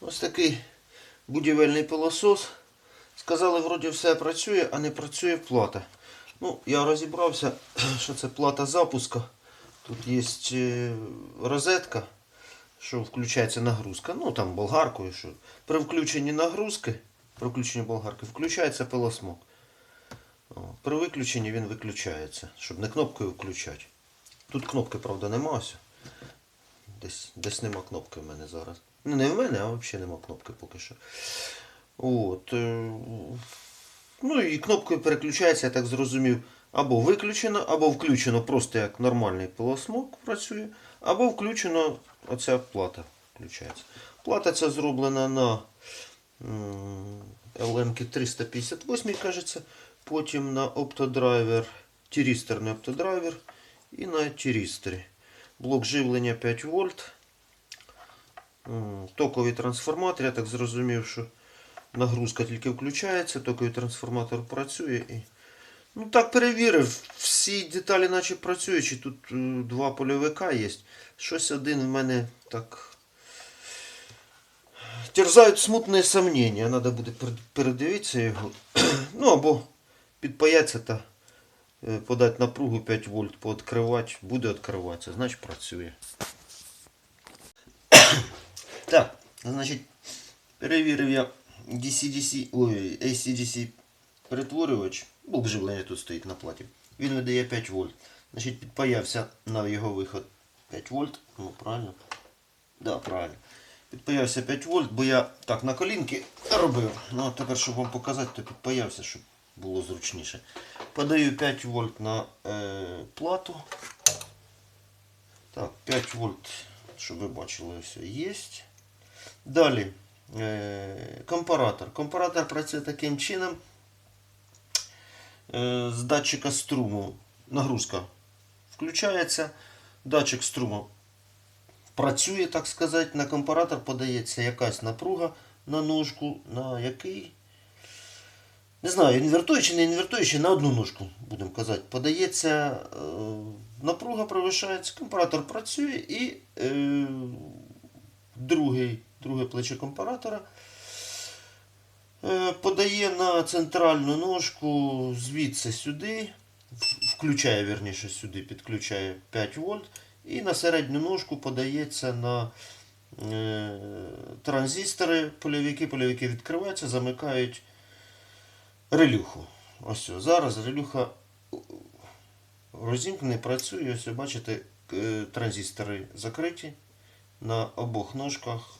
Ось такий будівельний пилосос. Сказали, вроді все працює, а не працює плата. Ну, я розібрався, що це плата запуска. Тут є е, розетка, що включається нагрузка. Ну там болгаркою. Що. При включенні нагрузки, при включенні болгарки, включається пилосмок. При виключенні він виключається, щоб не кнопкою включати. Тут кнопки, правда, нема. Десь, десь нема кнопки в мене зараз. Ну, не в мене, а взагалі нема кнопки поки що. От. е, Ну і кнопкою переключається, я так зрозумів, або виключено, або включено просто як нормальний пилосмок працює, або включено оця плата включається. Плата ця зроблена на LM 358, кажеться, потім на оптодрайвер, тірістерний оптодрайвер і на тірістері. Блок живлення 5 вольт. Токовий трансформатор, я так зрозумів, що нагрузка тільки включається, токовий трансформатор працює. І... Ну так перевірив, всі деталі наче працюючі. Тут е, два польовика є. Щось один в мене так. Терзають смутне сомнення. Треба буде передивитися його. ну або підпаятися та е, подати напругу 5 вольт, пооткривати, буде відкриватися, значить працює. Так, значить, перевірив я DC-DC, ой, AC-DC перетворювач. Блок живлення тут стоїть на платі. Він видає 5 вольт. Значить, підпаявся на його виход 5 вольт. Ну, правильно? Да, правильно. Підпаявся 5 вольт, бо я так на колінки робив. Ну, а тепер, щоб вам показати, то підпаявся, щоб було зручніше. Подаю 5 вольт на е, плату. Так, 5 вольт, щоб ви бачили, все є. Далі е, компаратор. Компаратор працює таким чином. Е, з датчика струму нагрузка включається. Датчик струму працює, так сказати, на компаратор подається якась напруга на ножку, на який. Не знаю, інвертуючи, не інвертуючи, на одну ножку, будемо казати, подається е, напруга, превишається, компаратор працює і е, другий, друге плече компаратора е, подає на центральну ножку звідси сюди, включає вірніше сюди, підключає 5 вольт, і на середню ножку подається на е, транзистори, польовики, польовики відкриваються, замикають релюху. Ось зараз релюха розімкне, працює. Ось, бачите, е, транзистори закриті на обох ножках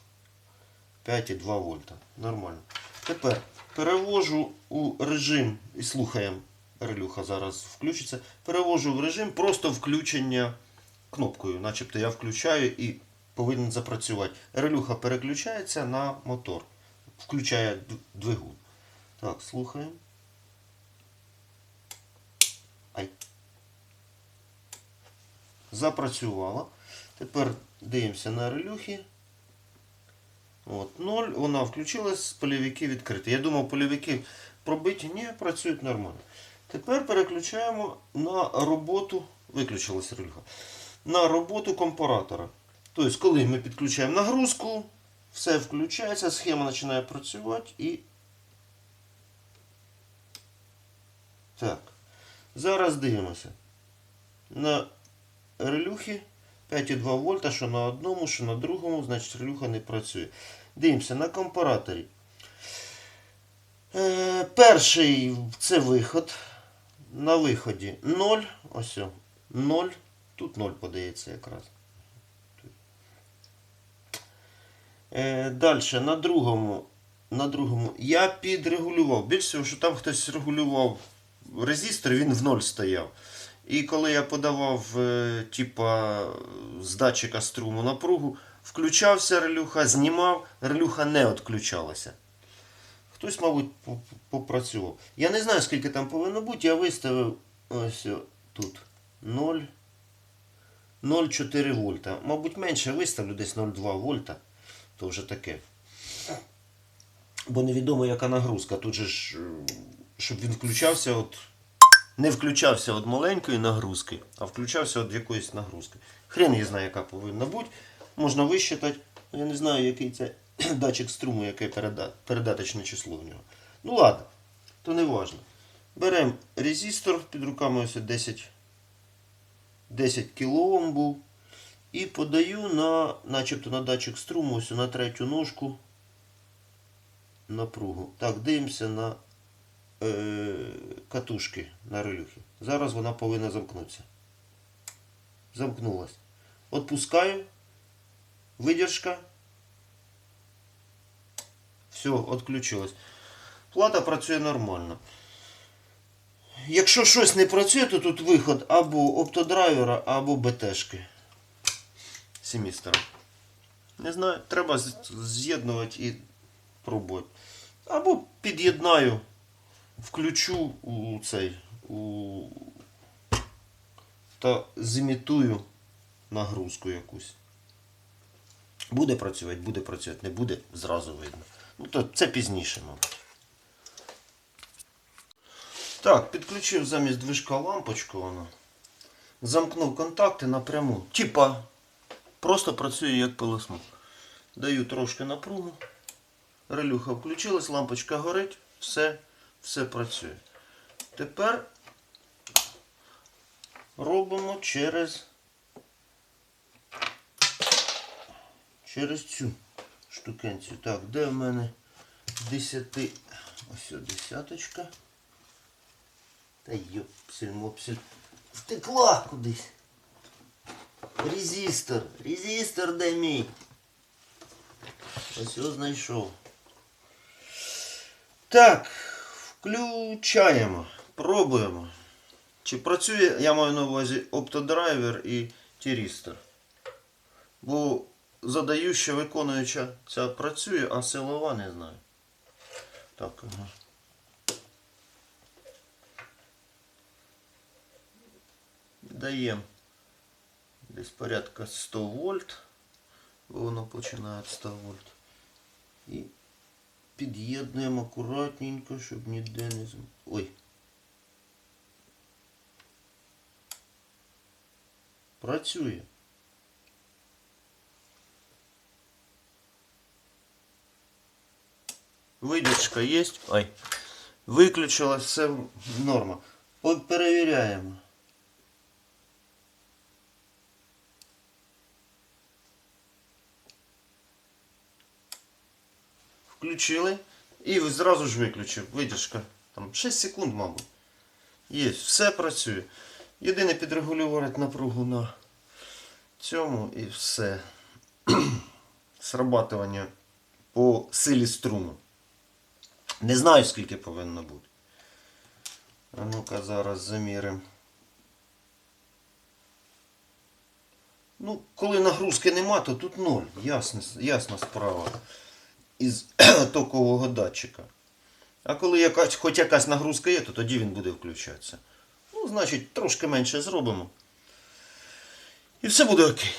5,2 вольта. Нормально. Тепер перевожу у режим і слухаємо. Релюха зараз включиться. Перевожу в режим просто включення кнопкою. Начебто я включаю і повинен запрацювати. Релюха переключається на мотор. Включає двигун. Так, слухаємо. Ай. Запрацювала. Тепер дивимося на релюхи. От, 0, вона включилась, польовики відкриті. Я думав, польовики пробиті, ні, працюють нормально. Тепер переключаємо на роботу, виключилась рельга, на роботу компаратора. Тобто, коли ми підключаємо нагрузку, все включається, схема починає працювати і. Так. Зараз дивимося. На релюхи 5,2 вольта, що на одному, що на другому, значить релюха не працює. Дивимося на компараторі. Е, перший це виход. На виході 0. Ось. 0. Тут 0 подається якраз. Е, Далі на другому. На другому я підрегулював. Більше всього, що там хтось регулював резистор, він в 0 стояв. І коли я подавав е, типа, з датчика струму напругу, включався релюха, знімав, релюха не відключалася. Хтось, мабуть, попрацював. Я не знаю, скільки там повинно бути, я виставив ось тут 0. 0,4 вольта. Мабуть, менше виставлю, десь 0,2 вольта. То вже таке. Бо невідомо, яка нагрузка. Тут же ж, е, щоб він включався, от, не включався від маленької нагрузки, а включався від якоїсь нагрузки. Хрен я знає, яка повинна бути. Можна висчитати. Я не знаю, який це датчик струму, яке переда... передаточне число в нього. Ну ладно, то не важно. Беремо резистор, під руками ось 10, 10 кОм був. І подаю на, начебто на датчик струму, ось на третю ножку напругу. Так, дивимося на катушки на релюхи. Зараз вона повинна замкнутися. Замкнулась. Отпускаю. Видержка. Все, відключилось. Плата працює нормально. Якщо щось не працює, то тут виход або оптодрайвера, або БТшки. Семістера. Не знаю, треба з'єднувати і пробувати. Або під'єднаю, включу у цей у та зімітую нагрузку якусь. Буде працювати, буде працювати, не буде, зразу видно. Ну, то це пізніше, мабуть. Так, підключив замість движка лампочку вона. Замкнув контакти напряму. Типа, просто працює як пилосмок. Даю трошки напругу. Релюха включилась, лампочка горить, все, все працює. Тепер робимо через, через цю штукенцію. Так, де в мене 10. Ось десяточка. Та йопсель мопсель. Втекла кудись. Резистор. Резистор де мій. Ось його знайшов. Так, включаємо. Пробуємо. Чи працює, я маю на увазі оптодрайвер і тірістор. Бо задаюча виконуюча ця працює, а силова не знаю. Так, ага. Даємо десь порядка 100 вольт. Воно починає від 100 вольт. І під'єднуємо акуратненько, щоб ніде не зм... Ой. Працює. Видержка є. Ой. Виключилось все норма. Перевіряємо. Включили і зразу ж виключив. Видержка. Там 6 секунд, мабуть. Є, все працює. Єдине підрегулювати напругу на цьому і все. Срабатування по силі струму. Не знаю, скільки повинно бути. А ну-ка зараз заміримо. Ну, коли нагрузки нема, то тут ноль. Ясна, ясна справа. Із токового датчика. А коли якась, хоч якась нагрузка є, то тоді він буде включатися. Ну, значить, трошки менше зробимо. І все буде окей.